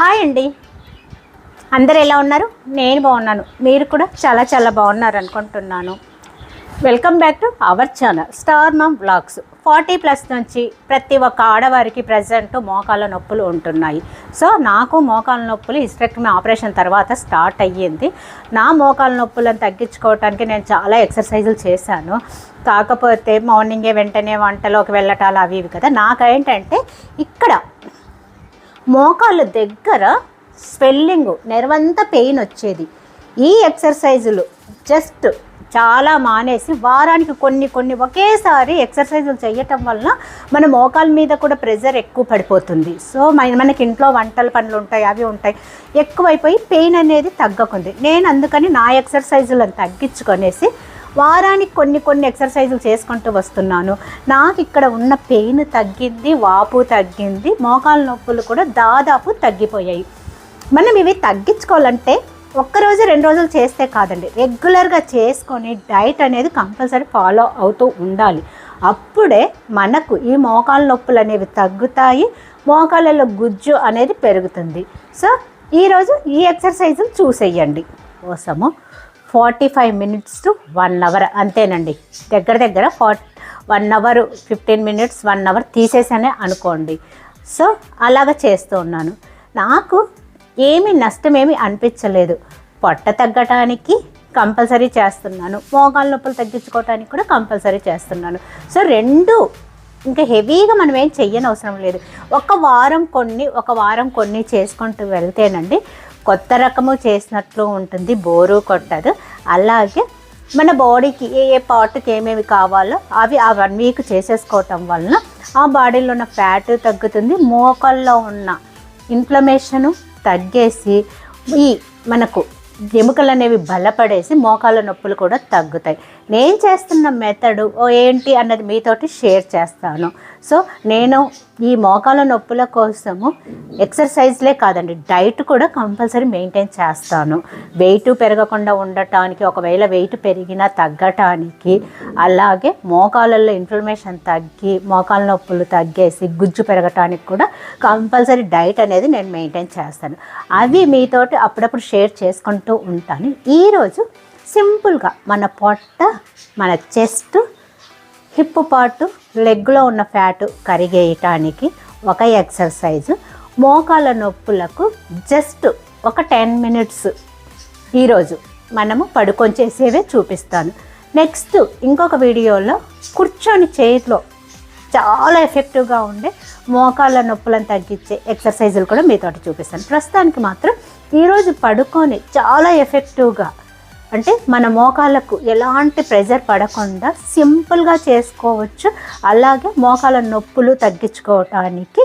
Hi అండి. అందరు ఎలా ఉన్నారు? నేను బాగున్నాను. మీరు కూడా చాలా చాలా బాగున్నారు అనుకుంటున్నాను. Welcome back to our channel star mum blogs forty plus నుంచి ప్రతి ఒక్క ఆడవారికి ప్రజెంట్ మోకాళ్ళ నొప్పులు ఉంటున్నాయి. సో నాకు మోకాళ్ళ నొప్పులు హిస్టెక్టమీ ఆపరేషన్ తర్వాత స్టార్ట్ అయ్యింది. నా మోకాళ్ళ నొప్పులను తగ్గించుకోవడానికి నేను చాలా ఎక్సర్సైజులు చేశాను. కాకపోతే మార్నింగే వెంటనే వంటలోకి వెళ్ళటాలు అవి ఇవి కదా. నాకేంటంటే ఇక్కడ మోకాళ్ళ దగ్గర స్వెల్లింగ్ నెరవంతా పెయిన్ వచ్చేది. ఈ ఎక్సర్సైజులు జస్ట్ చాలా మానేసి వారానికి కొన్ని కొన్ని ఒకేసారి ఎక్సర్సైజులు చేయటం వలన మన మోకాల మీద కూడా ప్రెజర్ ఎక్కువ పడిపోతుంది. సో మన మనకి ఇంట్లో వంటల పనులు ఉంటాయి అవి ఉంటాయి. ఎక్కువైపోయి పెయిన్ అనేది తగ్గకుంది. నేను అందుకని నా ఎక్సర్సైజులను తగ్గించుకొనేసి వారానికి కొన్ని కొన్ని ఎక్సర్సైజులు చేసుకుంటూ వస్తున్నాను. నాకు ఇక్కడ ఉన్న పెయిన్ తగ్గింది వాపు తగ్గింది మోకాల నొప్పులు కూడా దాదాపు తగ్గిపోయాయి. మనం ఇవి తగ్గించుకోవాలంటే ఒక్కరోజు రెండు రోజులు చేస్తే కాదండి. రెగ్యులర్గా చేసుకొని డైట్ అనేది కంపల్సరీ ఫాలో అవుతూ ఉండాలి. అప్పుడే మనకు ఈ మోకాల నొప్పులు అనేవి తగ్గుతాయి మోకాళ్ళలో గుజ్జు అనేది పెరుగుతుంది. సో ఈరోజు ఈ ఎక్సర్సైజులు చూసేయండి. కోసము forty five minutes to one hour అంతేనండి. దగ్గర దగ్గర for one hour fifteen minutes one hour తీసేసానే అనుకోండి. సో అలాగ చేస్తూ ఉన్నాను. నాకు ఏమి నష్టమేమి అనిపించలేదు. పొట్ట తగ్గటానికి కంపల్సరీ చేస్తున్నాను. మోకాల నొప్పులు తగ్గించుకోవటానికి కూడా కంపల్సరీ చేస్తున్నాను. సో రెండు ఇంకా హెవీగా మనం ఏం చెయ్యని అవసరం లేదు. ఒక వారం కొన్ని ఒక వారం కొన్ని చేసుకుంటూ వెళ్తేనండి కొత్త రకము చేసినట్లు ఉంటుంది బోరు కొట్టదు. అలాగే మన బాడీకి ఏ ఏ పార్ట్కి ఏమేమి కావాలో అవి ఆ వన్ వీక్ చేసేసుకోవటం వలన ఆ బాడీలో ఉన్న ఫ్యాట్ తగ్గుతుంది. మోకాల్లో ఉన్న ఇన్ఫ్లమేషను తగ్గేసి ఈ మనకు ఎముకలు అనేవి బలపడేసి మోకాళ్ళ నొప్పులు కూడా తగ్గుతాయి. నేను చేస్తున్న మెథడు ఓ ఏంటి అన్నది మీతోటి షేర్ చేస్తాను. సో నేను ఈ మోకాల నొప్పుల కోసము ఎక్సర్సైజ్లే కాదండి డైట్ కూడా కంపల్సరీ మెయింటైన్ చేస్తాను. వెయిట్ పెరగకుండా ఉండటానికి ఒకవేళ వెయిట్ పెరిగినా తగ్గటానికి అలాగే మోకాలలో ఇన్ఫ్లమేషన్ తగ్గి మోకాల నొప్పులు తగ్గేసి గుజ్జు పెరగటానికి కూడా కంపల్సరీ డైట్ అనేది నేను మెయింటైన్ చేస్తాను. అవి మీతోటి అప్పుడప్పుడు షేర్ చేసుకుంటూ ఉంటాను. ఈరోజు సింపుల్గా మన పొట్ట మన చెస్ట్ హిప్ పాటు లెగ్లో ఉన్న ఫ్యాటు కరిగేయటానికి ఒక ఎక్సర్సైజు. మోకాల నొప్పులకు జస్ట్ ఒక టెన్ మినిట్స్. ఈరోజు మనము పడుకొని చేసేవే చూపిస్తాను. నెక్స్ట్ ఇంకొక వీడియోలో కూర్చొని చేతిలో చాలా ఎఫెక్టివ్గా ఉండే మోకాళ్ళ నొప్పులను తగ్గించే ఎక్సర్సైజులు కూడా మీతో చూపిస్తాను. ప్రస్తుతానికి మాత్రం ఈరోజు పడుకొని చాలా ఎఫెక్టివ్గా అంటే మన మోకాళ్ళకు ఎలాంటి ప్రెజర్ పడకుండా సింపుల్గా చేసుకోవచ్చు. అలాగే మోకాళ్ళ నొప్పులు తగ్గించుకోవటానికి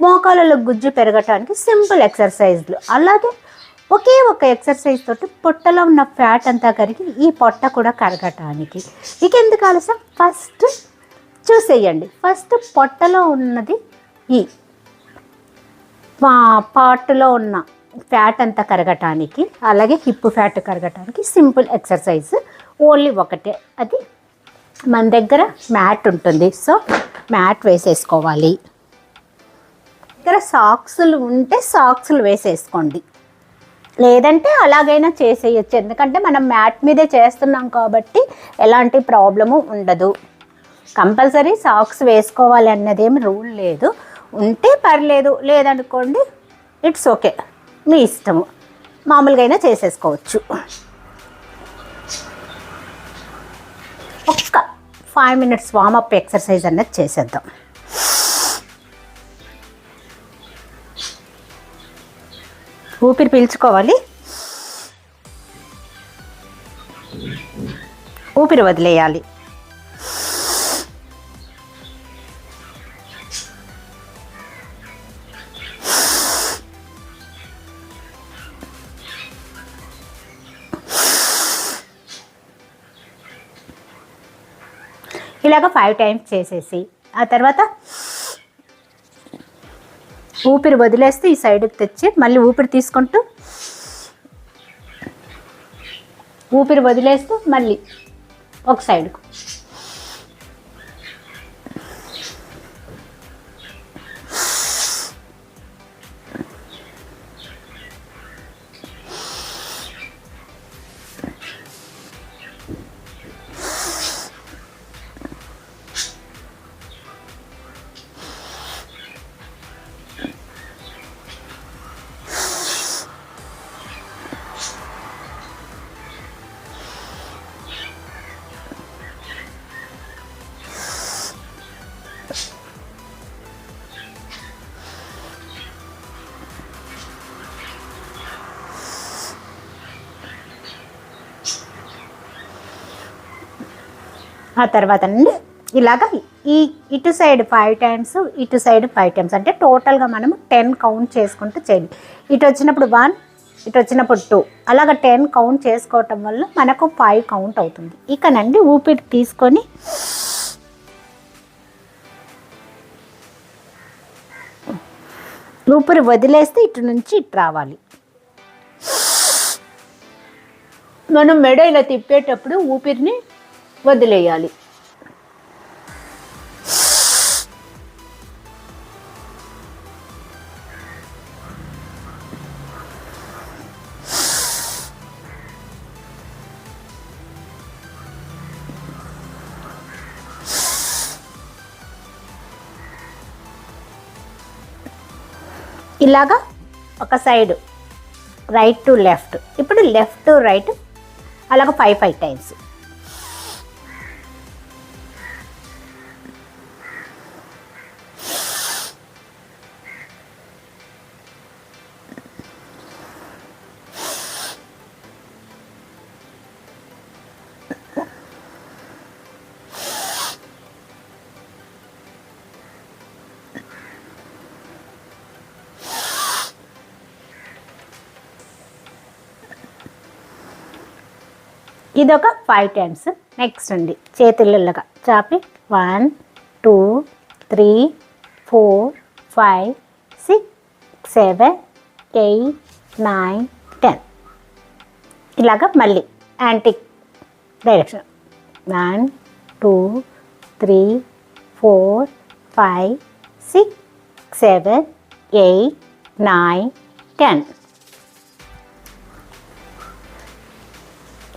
మోకాళ్ళలో గుజ్జు పెరగటానికి సింపుల్ ఎక్సర్సైజ్లు. అలాగే ఒకే ఒక ఎక్సర్సైజ్ తోటి పొట్టలో ఉన్న ఫ్యాట్ అంతా కరిగి ఈ పొట్ట కూడా కరగటానికి. ఇక ఎందుకు ఆలస్యం? ఫస్ట్ చూసేయండి. ఫస్ట్ పొట్టలో ఉన్నది ఈ పార్ట్లో ఉన్న ఫ్యాట్ అంతా కరగటానికి అలాగే హిప్ ఫ్యాట్ కరగటానికి సింపుల్ ఎక్సర్సైజ్. ఓన్లీ ఒకటే అది మన దగ్గర మ్యాట్ ఉంటుంది. సో మ్యాట్ వేసేసుకోవాలి. దగ్గర సాక్సులు ఉంటే సాక్సులు వేసేసుకోండి. లేదంటే అలాగైనా చేసేయచ్చు. ఎందుకంటే మనం మ్యాట్ మీదే చేస్తున్నాం కాబట్టి ఎలాంటి ప్రాబ్లము ఉండదు. కంపల్సరీ సాక్స్ వేసుకోవాలి అన్నదేమి రూల్ లేదు. ఉంటే పర్లేదు లేదనుకోండి ఇట్స్ ఓకే. మీ ఇష్టము. మామూలుగా అయినా చేసేసుకోవచ్చు. ఒక్క ఫైవ్ మినిట్స్ వామప్ ఎక్సర్సైజ్ అన్నది చేసేద్దాం. ఊపిరి పీల్చుకోవాలి. ఊపిరి వదిలేయాలి. ఇలాగ ఫైవ్ టైమ్స్ చేసేసి ఆ తర్వాత ఊపిరి వదిలేస్తే ఈ సైడ్కి తెచ్చి మళ్ళీ ఊపిరి తీసుకుంటూ ఊపిరి వదిలేస్తూ మళ్ళీ ఒక సైడ్కు ఆ తర్వాత అండి ఇలాగ ఈ ఇటు సైడ్ ఫైవ్ టైమ్స్ ఇటు సైడ్ ఫైవ్ టైమ్స్ అంటే టోటల్గా మనము టెన్ కౌంట్ చేసుకుంటూ చేయాలి. ఇటు వచ్చినప్పుడు వన్ ఇటు వచ్చినప్పుడు టూ అలాగ టెన్ కౌంట్ చేసుకోవటం వల్ల మనకు ఫైవ్ కౌంట్ అవుతుంది. ఇకనండి ఊపిరి తీసుకొని ఊపిరి వదిలేస్తే ఇటు నుంచి ఇటు రావాలి. మనం మెడ ఇలా తిప్పేటప్పుడు ఊపిరిని వదిలేయాలి. ఇలాగా ఒక సైడ్ రైట్ టు లెఫ్ట్. ఇప్పుడు లెఫ్ట్ టు రైట్ అలాగ ఫైవ్ ఫైవ్ టైమ్స్. ఇదొక ఫైవ్ టైమ్స్ నెక్స్ట్ అండి చేతులగా చాపి. One two three four five six seven eight nine ten ఇలాగ మళ్ళీ. Anti direction one two three four five six seven eight nine ten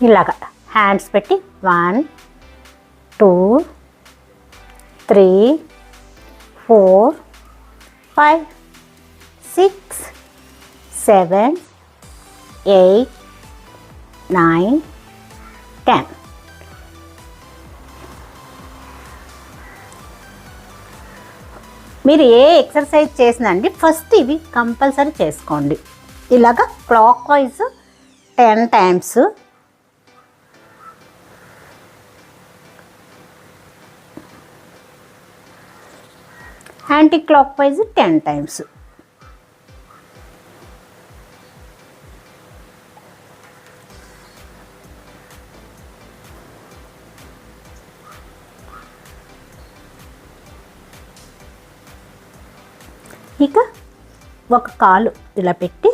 ఇలాగ. Hands పెట్టి one two three four five six seven eight nine ten మీరు ఏ exercise చేసినా అండి first ఇవి compulsory చేసుకోండి. ఇలాగ clockwise ten times anticlockwise ten times ఇక ఒక కాలు ఇలా పెట్టి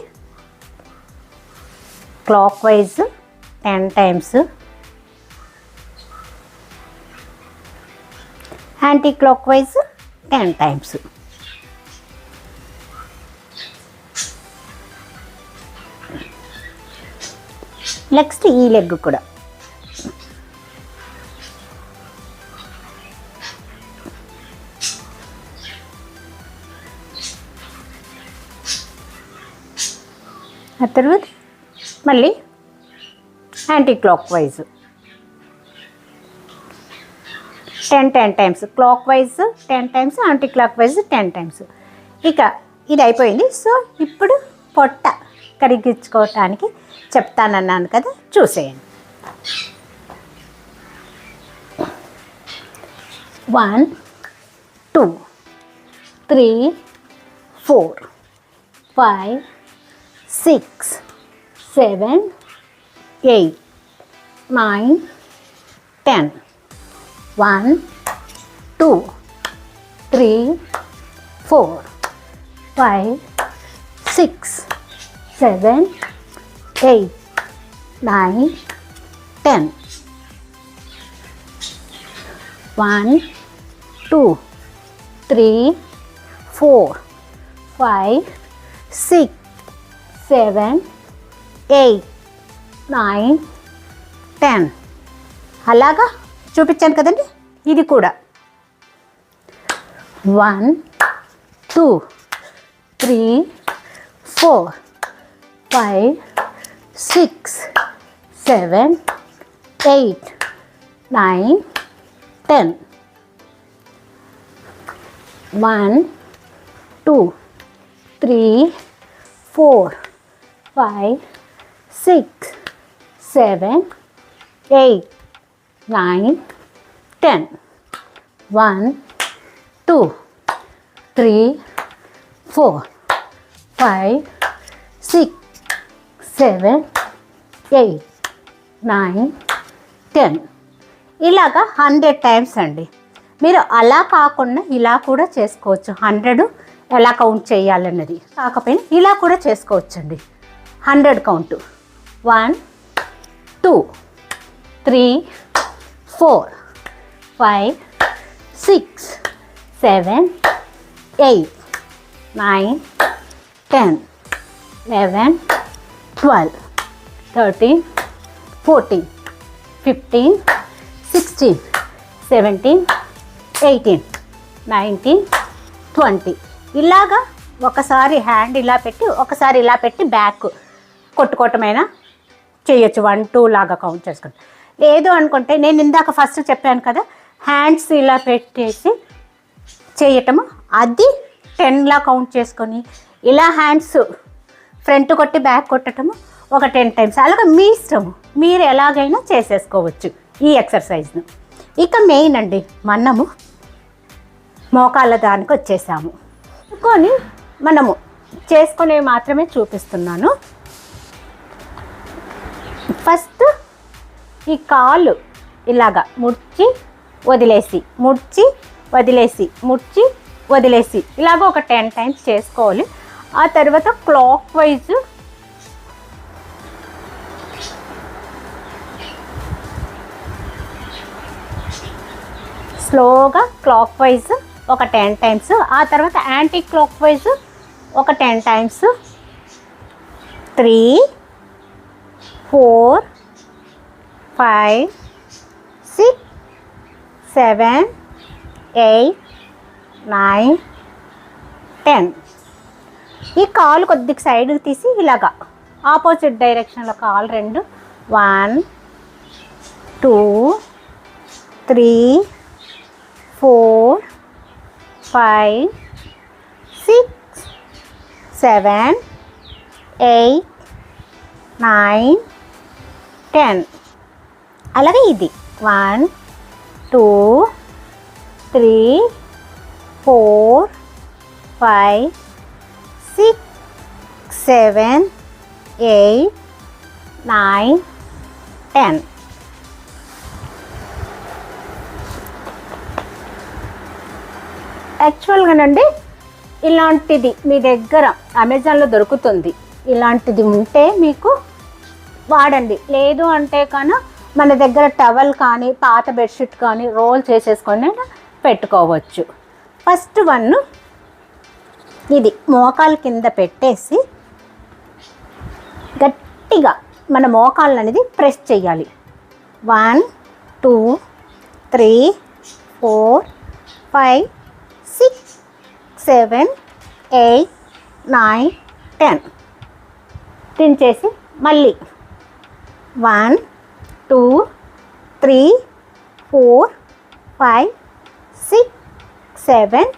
clockwise ten times anticlockwise ten times. Next ఈ లెగ్ కూడా. ఆ తర్వాత మళ్ళీ anticlockwise ten ten times clockwise ten times anticlockwise ten times ఇక ఇది అయిపోయింది. సో ఇప్పుడు పొట్ట కరిగించుకోవటానికి చెప్తానన్నాను కదా చూసేయండి. One two three four five six seven eight nine ten one two three four five six seven eight nine ten. One two three four five six seven eight nine ten. అలాగా? చూపించాను కదండి? ఇది కూడా. One two three four five six seven eight nine ten one two three four five six seven eight nine ten one two three four five six seven eight nine ten ఇలాగా hundred times అండి. మీరు అలా కాకుండా ఇలా కూడా చేసుకోవచ్చు. Hundred ఎలా count చేయాలన్నది. కాకపోయినా ఇలా కూడా చేసుకోవచ్చండి. Hundred count one two three four five six seven eight nine ten eleven twelve thirteen fourteen fifteen sixteen seventeen eighteen nineteen twenty ఇలాగా ఒకసారి హ్యాండ్ ఇలా పెట్టి ఒకసారి ఇలా పెట్టి బ్యాక్ కొట్టుకోవటమైనా చేయొచ్చు. వన్ టూ లాగా కౌంట్ చేసుకుంటాం లేదు అనుకుంటే నేను ఇందాక ఫస్ట్ చెప్పాను కదా హ్యాండ్స్ ఇలా పెట్టేసి చేయటము. అది టెన్లా కౌంట్ చేసుకొని ఇలా హ్యాండ్స్ ఫ్రంట్ కొట్టి బ్యాక్ కొట్టటము ఒక టెన్ టైమ్స్ అలాగే మీ ఇష్టము. మీరు ఎలాగైనా చేసేసుకోవచ్చు ఈ ఎక్సర్సైజ్ను ఇక మెయిన్ అండి మనము మోకాళ్ళ దానికి వచ్చేసాము. కొని మనము చేసుకునేవి మాత్రమే చూపిస్తున్నాను. ఫస్ట్ ఈ కాళ్ళు ఇలాగా ముడ్చి వదిలేసి ముడ్చి వదిలేసి ముడ్చి వదిలేసి ఇలాగ ఒక టెన్ టైమ్స్ చేసుకోవాలి. ఆ తర్వాత క్లాక్ వైజ్ స్లోగా క్లాక్ వైజ్ ఒక టెన్ టైమ్స్ ఆ తర్వాత యాంటీ క్లాక్ వైజ్ ఒక ten times. Three four five six seven eight nine ten ఈ కాలు కొద్దిగా సైడ్కి తీసి ఇలాగా ఆపోజిట్ డైరెక్షన్లో కాలు రెండు. One two three four five six seven eight nine ten అలాగే ఇది. One two three four five six seven eight nine ten యాక్చువల్గానండి ఇలాంటిది మీ దగ్గర అమెజాన్లో దొరుకుతుంది. ఇలాంటిది ఉంటే మీకు వాడండి. లేదు అంటే కన్నా మన దగ్గర టవల్ కానీ పాత బెడ్షీట్ కానీ రోల్ చేసేసుకొని పెట్టుకోవచ్చు. ఫస్ట్ వన్ ఇది మోకాలు కింద పెట్టేసి గట్టిగా మన మోకాళ్ళు అనేది ప్రెస్ చేయాలి. One two three four five six seven eight nine ten దించేసి మళ్ళీ. One two three four five six seven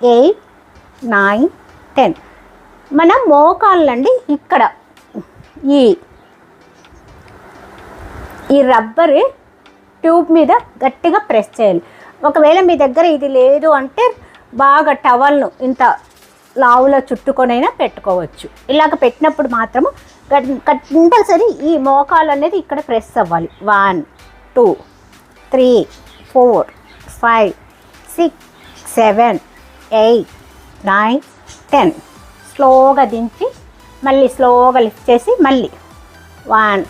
eight nine ten. మన మోకాళ్ళండి ఇక్కడ. ఈ ఈ రబ్బర్ ట్యూబ్ మీద గట్టిగా ప్రెస్ చేయాలి. ఒకవేళ మీ దగ్గర ఇది లేదు అంటే బాగా టవల్ను ఇంత లావులో చుట్టుకొనైనా పెట్టుకోవచ్చు. ఇలాగ పెట్టినప్పుడు మాత్రము కంపల్సరీ ఈ మోకాలు అనేది ఇక్కడ ప్రెస్ అవ్వాలి. One two three four five six seven eight nine ten. స్లోగా దించి మళ్ళీ స్లోగా లిఫ్ట్ చేసి మళ్ళీ. One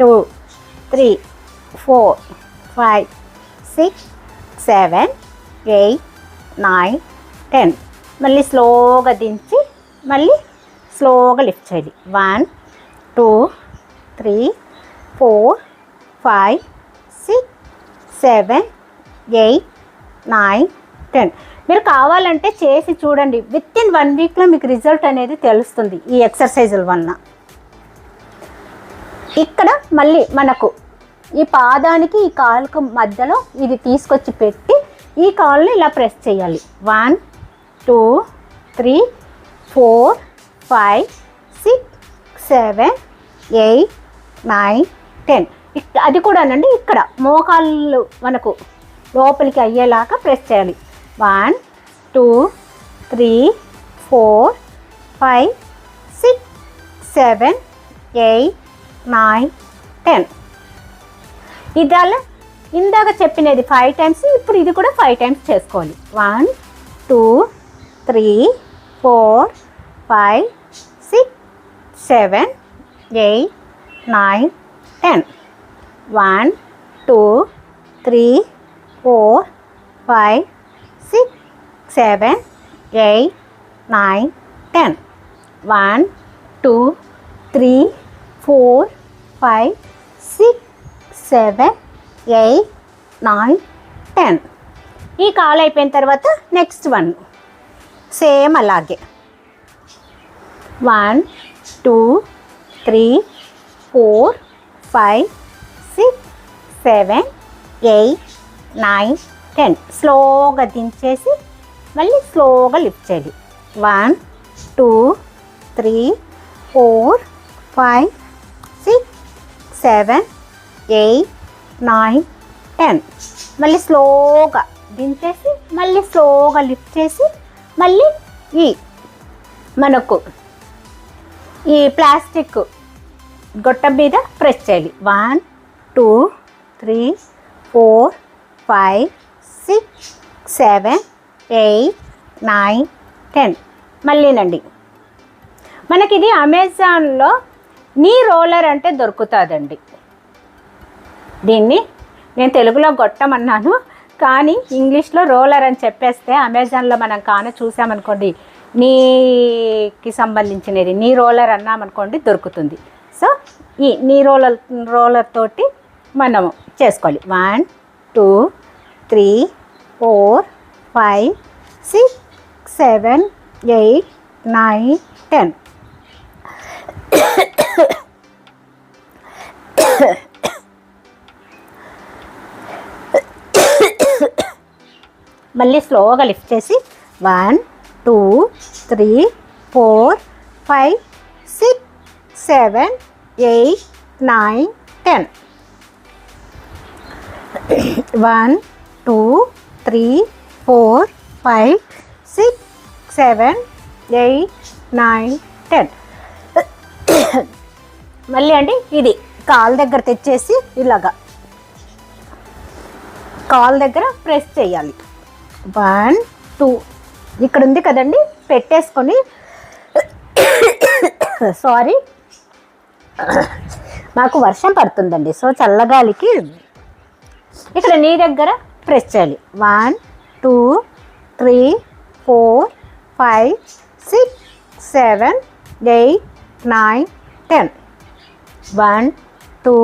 two three four five six seven eight nine ten. మళ్ళీ స్లోగా దించి మళ్ళీ స్లోగా లిఫ్ట్ చేయాలి. One two three four five six seven eight nine ten. మీరు కావాలంటే చేసి చూడండి. విత్ ఇన్ వన్ వీక్లో మీకు రిజల్ట్ అనేది తెలుస్తుంది ఈ ఎక్సర్సైజుల వలన. ఇక్కడ మళ్ళీ మనకు ఈ పాదానికి ఈ కాలుకు మధ్యలో ఇది తీసుకొచ్చి పెట్టి ఈ కాల్ని ఇలా ప్రెస్ చేయాలి. One two three four five six seven eight nine ten. అది కూడానండి ఇక్కడ మోకాళ్ళు మనకు లోపలికి అయ్యేలాగా ప్రెస్ చేయాలి. One two three four five six seven eight nine ten. ఇదాల ఇందాక చెప్పినది ఫైవ్ టైమ్స్ ఇప్పుడు ఇది కూడా ఫైవ్ టైమ్స్ చేసుకోవాలి. One two three four five six seven eight nine ten one two three four five six seven eight nine ten one two three four five six seven eight nine ten ఈ కాల్ అయిపోయిన తర్వాత next one same అలాగే. One two three four five six seven eight nine ten. స్లోగా దించేసి మళ్ళీ స్లోగా lift చేయాలి one two three four five six seven eight nine ten. మళ్ళీ స్లోగా దించేసి మళ్ళీ స్లోగా లిఫ్ట్ చేసి మళ్ళీ ఈ మనకు ఈ ప్లాస్టిక్ గొట్టం మీద ప్రెస్ చేయాలి. One two three four five six seven eight nine ten మళ్ళీనండి మనకి ఇది అమెజాన్లో నీ రోలర్ అంటే దొరుకుతుందండి. దీన్ని నేను తెలుగులో గొట్టమన్నాను కానీ ఇంగ్లీష్లో రోలర్ అని చెప్పేస్తే అమెజాన్లో మనం కాను చూసామనుకోండి నీకి సంబంధించినది నీ రోలర్ అన్నామనుకోండి దొరుకుతుంది. ఈ నీ రోలర్ రోలర్ తోటి మనము చేసుకోవాలి. One two three four five six seven eight nine ten. మళ్ళీ స్లోగా లిఫ్ట్ చేసి one two three four five six seven eight nine ten one two three four five six seven eight nine ten మళ్ళీ అండి ఇది call దగ్గర తెచ్చేసి ఇలాగా. Call దగ్గర ప్రెస్ చేయాలి. వన్ టూ ఇక్కడ ఉంది కదండి పెట్టేసుకొని. సారీ మాకు వర్షం పడుతుందండి. సో చల్లగాలికి ఇక్కడ నీ దగ్గర ప్రెస్ చేయాలి. One two three four five six seven eight nine ten one two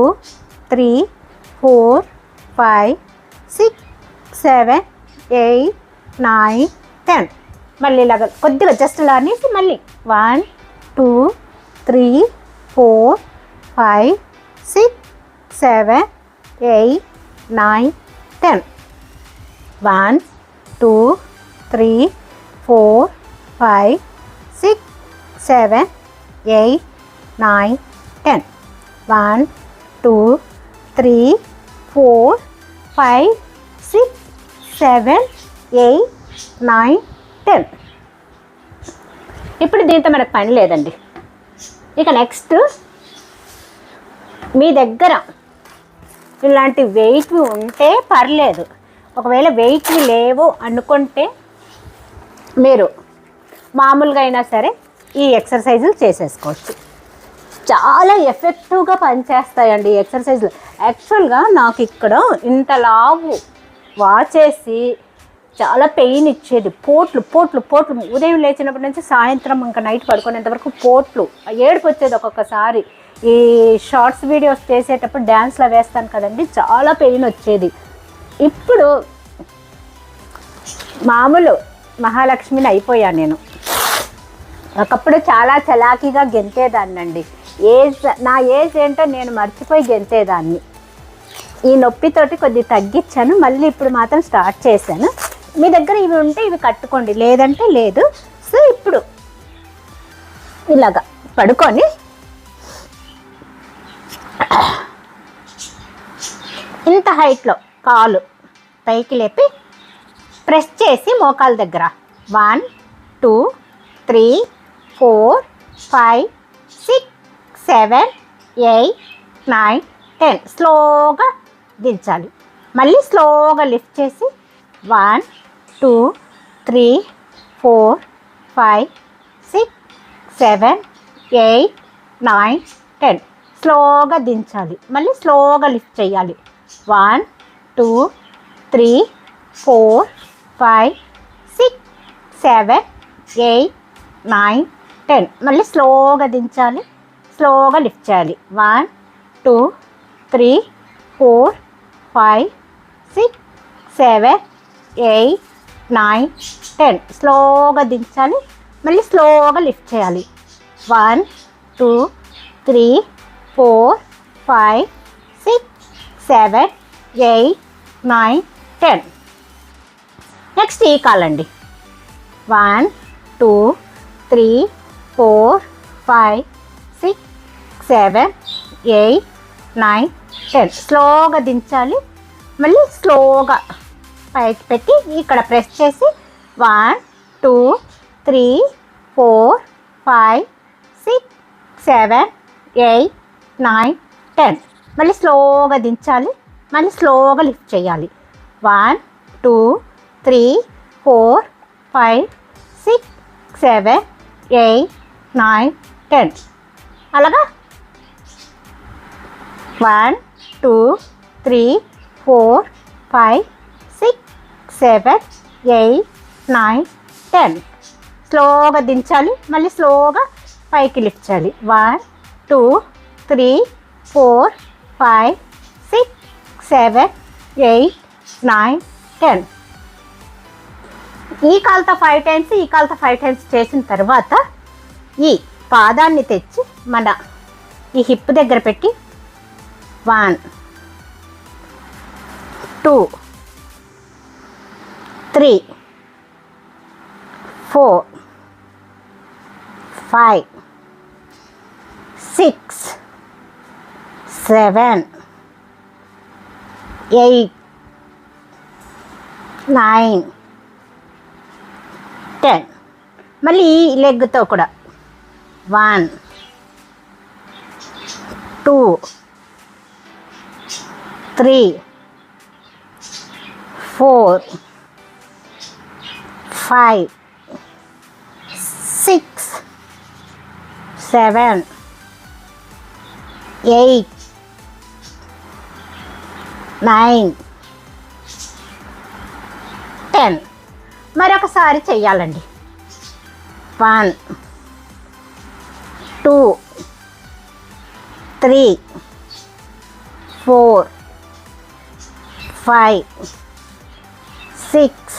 three four five six seven eight nine ten మళ్ళీ ఇలాగ కొద్దిగా జస్ట్ ఇలా అనేసి మళ్ళీ. One two three four five six seven eight nine ten one two three four five six seven eight nine ten one two three four five six seven eight nine ten ఇప్పుడు దీంతో మనకు పని లేదండి. ఇక next మీ దగ్గర ఇలాంటి వెయిట్వి ఉంటే పర్లేదు. ఒకవేళ వెయిట్వి లేవు అనుకుంటే మీరు మామూలుగా అయినా సరే ఈ ఎక్సర్సైజులు చేసేసుకోవచ్చు. చాలా ఎఫెక్టివ్గా పనిచేస్తాయండి ఈ ఎక్సర్సైజులు యాక్చువల్గా నాకు ఇక్కడ ఇంత లావు వాచేసి చాలా పెయిన్ ఇచ్చేది. పోట్లు పోట్లు పోట్లు. ఉదయం లేచినప్పటి నుంచి సాయంత్రం ఇంకా నైట్ పడుకునేంత వరకు పోట్లు. ఏడుపు వచ్చేది ఒక్కొక్కసారి. ఈ షార్ట్స్ వీడియోస్ చేసేటప్పుడు డ్యాన్స్లో వేస్తాను కదండి చాలా పెయిన్ వచ్చేది. ఇప్పుడు మామూలు మహాలక్ష్మిని అయిపోయాను నేను. ఒకప్పుడు చాలా చలాకీగా గెంతేదాన్నండి. ఏజ్ నా ఏజ్ ఏంటో నేను మర్చిపోయి గెంతేదాన్ని. ఈ నొప్పితోటి కొద్ది తగ్గించాను మళ్ళీ ఇప్పుడు మాత్రం స్టార్ట్ చేశాను. మీ దగ్గర ఇవి ఉంటే ఇవి కట్టుకోండి. లేదంటే లేదు. సో ఇప్పుడు ఇలాగా పడుకొని ఇంత హైట్లో కాలు పైకి లేపి ప్రెస్ చేసి మోకాల దగ్గర. One two three four five six seven eight nine ten స్లోగా దించాలి. మళ్ళీ స్లోగా లిఫ్ట్ చేసి one two three four five six seven eight nine ten. స్లోగా దించాలి. మళ్ళీ స్లోగా లిఫ్ట్ చేయాలి. One two three four five six seven eight nine ten. మళ్ళీ స్లోగా దించాలి. స్లోగా లిఫ్ట్ చేయాలి. One two three four five six seven eight nine ten స్లోగా దించాలి. మళ్ళీ స్లోగా లిఫ్ట్ చేయాలి. One two three four five six seven eight nine ten next ఈ కాలండి one two three four five six seven eight nine ten స్లోగా దించాలి. మళ్ళీ స్లోగా పైకి పెట్టి ఇక్కడ ప్రెస్ చేసి one two three four five six seven eight nine ten. మళ్ళీ స్లోగా దించాలి. మళ్ళీ స్లోగా లిఫ్ట్ చేయాలి. One two three four five six seven eight nine ten. అలాగా? One two three four five seven eight nine ten స్లోగా దించాలి మళ్ళీ స్లోగా పైకి లిఫ్ట్ చేయాలి. One two three four five six seven eight nine ten ఈ కాలుతో ఫైవ్ టైమ్స్ ఈ కాలుతో ఫైవ్ టైమ్స్ చేసిన తర్వాత ఈ పాదాన్ని తెచ్చి మన ఈ హిప్ దగ్గర పెట్టి one two three four five six seven eight nine ten. మళ్ళీ ఈ లెగ్తో కూడా. One two three four five six seven eight nine ten మరొకసారి చెయ్యాలండి. One two three four five six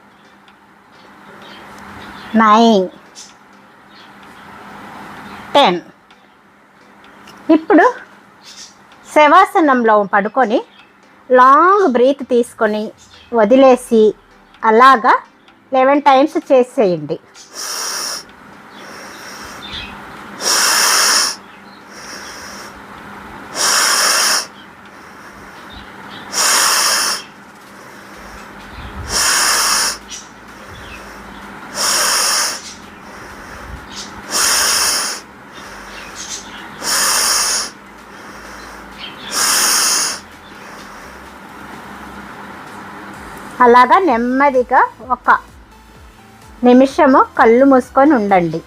Nine ten ఇప్పుడు శవాసనంలో పడుకొని లాంగ్ బ్రీత్ తీసుకొని వదిలేసి అలాగా లెవెన్ టైమ్స్ చేసేయండి. అలాగా నెమ్మదిగా ఒక నిమిషము కళ్ళు మూసుకొని ఉండండి.